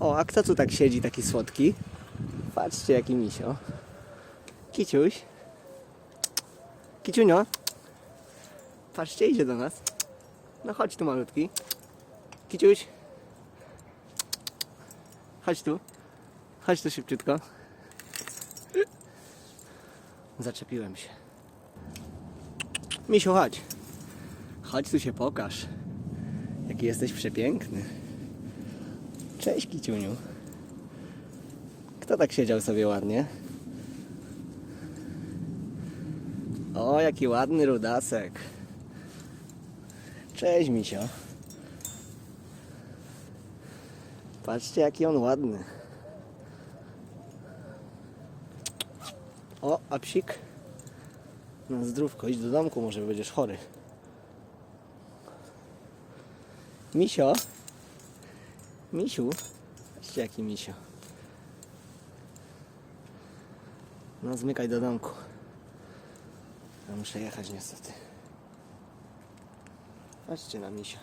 O, a kto tu tak siedzi, taki słodki? Patrzcie, jaki misio. Kiciuś. Kiciunio. Patrzcie, idzie do nas. No chodź tu, malutki. Kiciuś. Chodź tu. Chodź tu szybciutko. Zaczepiłem się. Misiu, chodź. Chodź tu się pokaż. Jaki jesteś przepiękny. Cześć, Kiciuniu. Kto tak siedział sobie ładnie? O, jaki ładny rudasek. Cześć, Misio. Patrzcie, jaki on ładny. O, a psik. Na zdrówko, idź do domku, może będziesz chory. Misio. Misiu. Patrzcie, jaki misio. No, zmykaj do domku. Ja muszę jechać niestety. Patrzcie na misia.